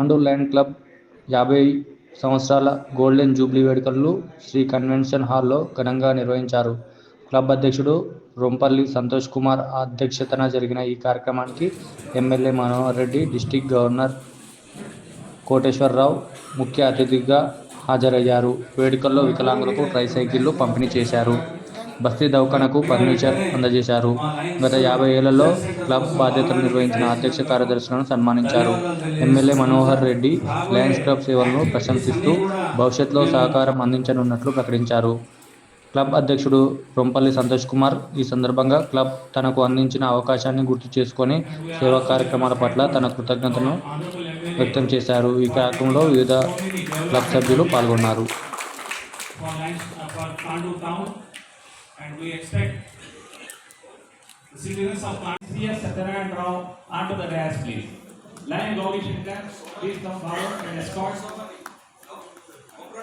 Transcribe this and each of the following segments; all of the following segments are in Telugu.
తాండూ ల్యాండ్ క్లబ్ యాభై సంవత్సరాల గోల్డెన్ జూబ్లీ వేడుకలు శ్రీ కన్వెన్షన్ హాల్లో ఘనంగా నిర్వహించారు. క్లబ్ అధ్యక్షుడు రొంపల్లి సంతోష్ కుమార్ అధ్యక్షతన జరిగిన ఈ కార్యక్రమానికి MLA Manohar Reddy district governor Koteswararao ముఖ్య అతిథిగా హాజరయ్యారు. వేడుకల్లో వికలాంగులకు ట్రైసైకిళ్ళు పంపిణీ చేశారు. బస్తీ దవాఖానకు ఫర్నిచర్ అందజేశారు. గత యాభై ఏళ్ళలో క్లబ్ బాధ్యతలు నిర్వహించిన అధ్యక్ష కార్యదర్శులను సన్మానించారు. MLA Manohar Reddy Lions club సేవలను ప్రశంసిస్తూ భవిష్యత్తులో సహకారం అందించనున్నట్లు ప్రకటించారు. క్లబ్ అధ్యక్షుడు రొంపల్లి సంతోష్ కుమార్ ఈ సందర్భంగా క్లబ్ తనకు అందించిన అవకాశాన్ని గుర్తు చేసుకొని సేవా కార్యక్రమాల పట్ల తన కృతజ్ఞతను వ్యక్తం చేశారు. ఈ కార్యక్రమంలో వివిధ క్లబ్ సభ్యులు పాల్గొన్నారు. And we expect the citizens of C.S. Satyanarayana Rao onto the dais, please. Lion Gauri Shankar, please come forward and escort.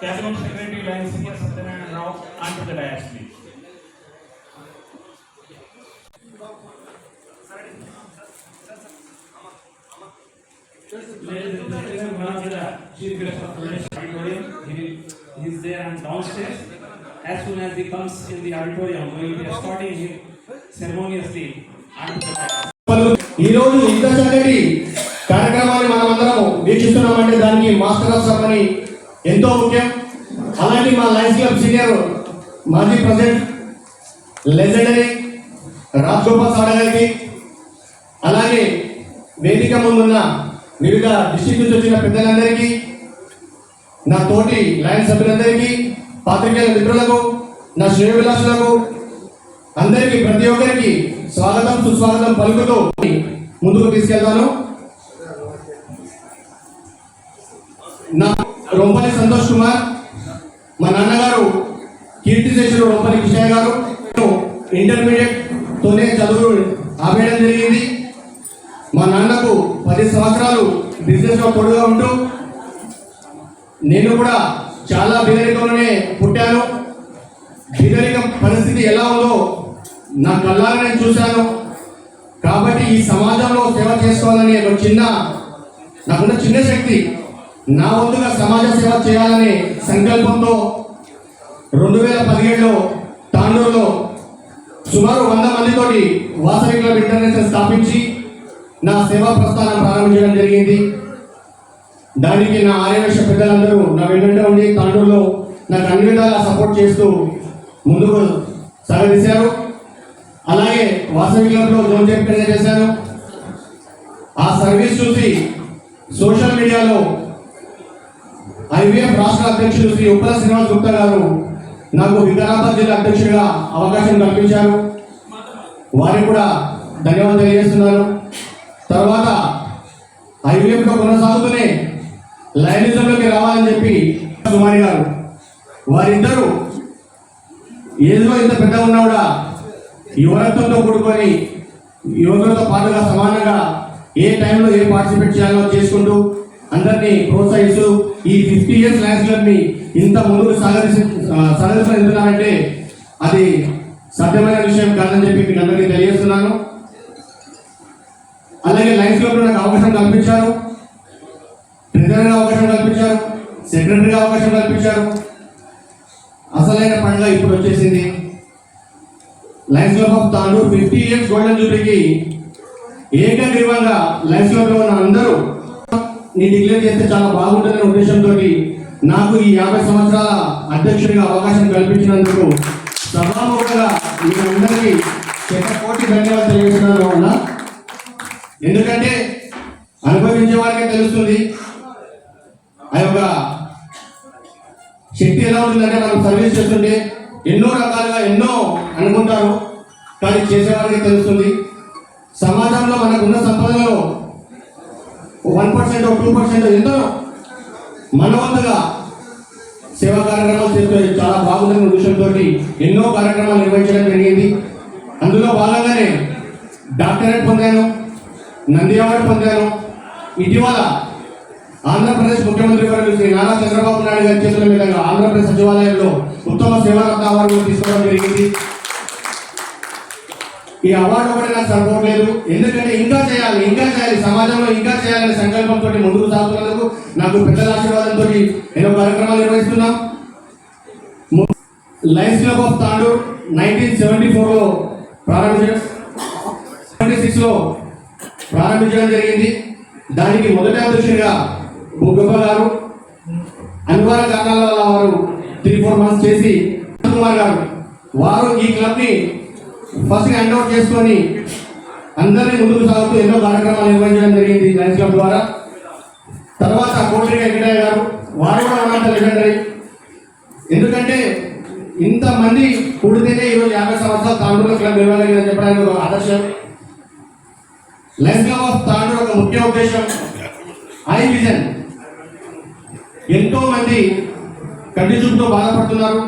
Cabinet Secretary Lion C.S. Satyanarayana Rao onto the dais, please. Ladies and gentlemen, one of the chief guests of today's auditorium, he he is there and downstairs. As soon as he comes in the auditorium, we will be escorting him ceremoniously ఈరోజు ఇంత చక్కటి కార్యక్రమాన్ని మనం అందరం వీక్షిస్తున్నామంటే దానికి మాస్టర్ ఆఫ్ సబ్ అని ఎంతో ముఖ్యం అలాంటి మా లైన్స్ క్లబ్ సీనియర్ మాజీ ప్రెసిడెంట్ లెజెండరీ రాజ్ గోపాల్ సాడ గారికి అలాగే వేదిక ముందున్న వివిధ డిస్ట్రిక్ట్ నుంచి వచ్చిన పెద్దలందరికీ నా తోటి లయన్స్ సభ్యులందరికీ పాత్రికేయుల మిత్రులకు నా శ్రేయభిలాషులకు అందరికీ ప్రతి ఒక్కరికి స్వాగతం సుస్వాగతం పలుకుతూ ముందుకు తీసుకెళ్తాను. నా రొంపల్లి సంతోష్ కుమార్ మా నాన్నగారు కీర్తి చేసిన రొంపల్లి కృష్ణయ్య గారు నేను ఇంటర్మీడియట్ తోనే చదువు ఆపేయడం జరిగింది. మా నాన్నకు పది సంవత్సరాలు బిజినెస్లో పొడుగా తోడుగా ఉంటూ నేను కూడా చాలా పేదరికంలోనే పుట్టాను. పేదరికం పరిస్థితి ఎలా ఉందో నా కళ్ళారా నేను చూశాను. కాబట్టి ఈ సమాజంలో సేవ చేసుకోవాలని ఒక చిన్న నాకున్న చిన్న శక్తి నా వంతుగా సమాజ సేవ చేయాలనే సంకల్పంతో రెండు వేల పదిహేడులో తాండూరులో సుమారు వంద మందితోటి వాసవి క్లబ్ ఇంటర్నేషనల్ స్థాపించి నా సేవా ప్రస్థానం ప్రారంభించడం జరిగింది. దానికి నా ఆర్యవేశ పెద్దలందరూ నా వెంటనే ఉండి తాండూరులో నాకు అన్ని విధాలా సపోర్ట్ చేస్తూ ముందుకు సాగదీశారు. అలాగే వాసవి క్లబ్లో జోన్ చైర్మన్గా చేశాను ఆ సర్వీస్ చూసి సోషల్ మీడియాలో ఐవీఎఫ్ రాష్ట్ర అధ్యక్షుడు శ్రీ ఉప్పల శ్రీనివాస్ గుప్తా గారు నాకు వికారాబాద్ జిల్లా అధ్యక్షుడిగా అవకాశం కల్పించారు. వారికి కూడా ధన్యవాదాలు తెలియజేస్తున్నాను. తర్వాత ఐవీఎఫ్లో కొనసాగుతూనే లైనిజంలోకి రావాలని చెప్పి కుమారి గారు. వారిద్దరూ ఏదో ఇంత పెద్ద ఉన్నా కూడా యువరత్వంతో కూడుకొని యువకులతో పాటుగా సమానంగా ఏ టైంలో ఏ పార్టిసిపేట్ చేయాలో చేసుకుంటూ అందరినీ ప్రోత్సహిస్తూ ఈ ఫిఫ్టీ ఇయర్స్ లయన్స్ ఇంత ముందుకు సాగరిసి సాగరిస్తున్నారంటే అది సత్యమైన విషయం కాదని చెప్పి మీకు అందరికీ తెలియజేస్తున్నాను. అలాగే లైన్స్ క్లబ్లో నాకు అవకాశం కల్పించారు. సెక్రటరీ అవకాశం కల్పించారు. సెక్రటరీ అవకాశం కల్పించారు. అసలైన పండుగ ఇప్పుడు వచ్చేసింది. Lions club of Tandur fifty years golden జూబ్లీకి ఏకగ్రీవంగా లైన్స్ క్లబ్లో ఉన్న అందరూ నేను డిక్లేర్ చేస్తే చాలా బాగుంటుందనే ఉద్దేశంతో నాకు ఈ యాభై సంవత్సరాల అధ్యక్షుడిగా అవకాశం కల్పించినందుకు సభాముఖంగా మీ అందరికీ కోటి ధన్యవాదాలు తెలియజేస్తున్నాను ఎందుకంటే అనుభవించే వారికే తెలుస్తుంది యొక్క శక్తి ఎలా ఉంటుందంటే మనం సర్వీస్ చేస్తుంటే ఎన్నో రకాలుగా ఎన్నో అనుకుంటారు. కానీ చేసేవారికి తెలుస్తుంది. సమాజంలో మనకున్న సంపదలో వన్ పర్సెంట్ టూ పర్సెంట్ ఎంతో మనవంతగా సేవా కార్యక్రమాలు చేస్తూ చాలా బాగుందన్న ఉద్దేశంతో ఎన్నో కార్యక్రమాలు నిర్వహించడం జరిగింది. అందులో భాగంగానే డాక్టరేట్ పొందాను నంది అవార్డు పొందాను. ఇటీవల ఆంధ్రప్రదేశ్ ముఖ్యమంత్రి గారు శ్రీ నారా చంద్రబాబు నాయుడు గారి చేతుల మీదుగా ఆంధ్రప్రదేశ్ సచివాలయంలో ఉత్తమ సేవారత్న అవార్డు తీసుకోవడం జరిగింది. ఈ అవార్డు ఒకటి నాకు సరిపోవట్లేదు. ఎందుకంటే ఇంకా చేయాలి ఇంకా చేయాలి. సమాజంలో ఇంకా చేయాలనే సంకల్పంతో ముందుకు సాగుతున్నందుకు నాకు పెద్దల ఆశీర్వాదంతో ఎన్నో కార్యక్రమాలు నిర్వహిస్తున్నాం. Lions club of Tandur nineteen seventy ఫోర్లో ప్రారంభించడం సెవెంటీ సిక్స్లో ప్రారంభించడం జరిగింది. దానికి మొదటి అధ్యక్షుడిగా బుగ్గప్ప గారు అనివార్య కారణాల వల్ల వారు త్రీ ఫోర్ మంత్స్ చేసి కుమార్ గారు వారు ఈ క్లబ్ని ఫస్ట్ హ్యాండ్ అవుట్ చేసుకొని అందరినీ ముందుకు సాగుతూ ఎన్నో కార్యక్రమాలు నిర్వహించడం జరిగింది లయన్స్ క్లబ్ ద్వారా. తర్వాత కోటి వెంకటయ్య గారు వారు కూడా ఉన్నంత లెజెండరీ ఎందుకంటే ఇంతమంది పుడితేనే ఈరోజు యాభై సంవత్సరాలు తాండూరు క్లబ్ ఇవ్వగలిగిందని చెప్పడానికి ఒక ఆదర్శం. లెన్స్ క్లబ్ ఆఫ్ తాండూరు ఒక ముఖ్య ఉద్దేశం. ఐ విజన్ ఎంతో మంది కంటి చూపుతో బాధపడుతున్నారు.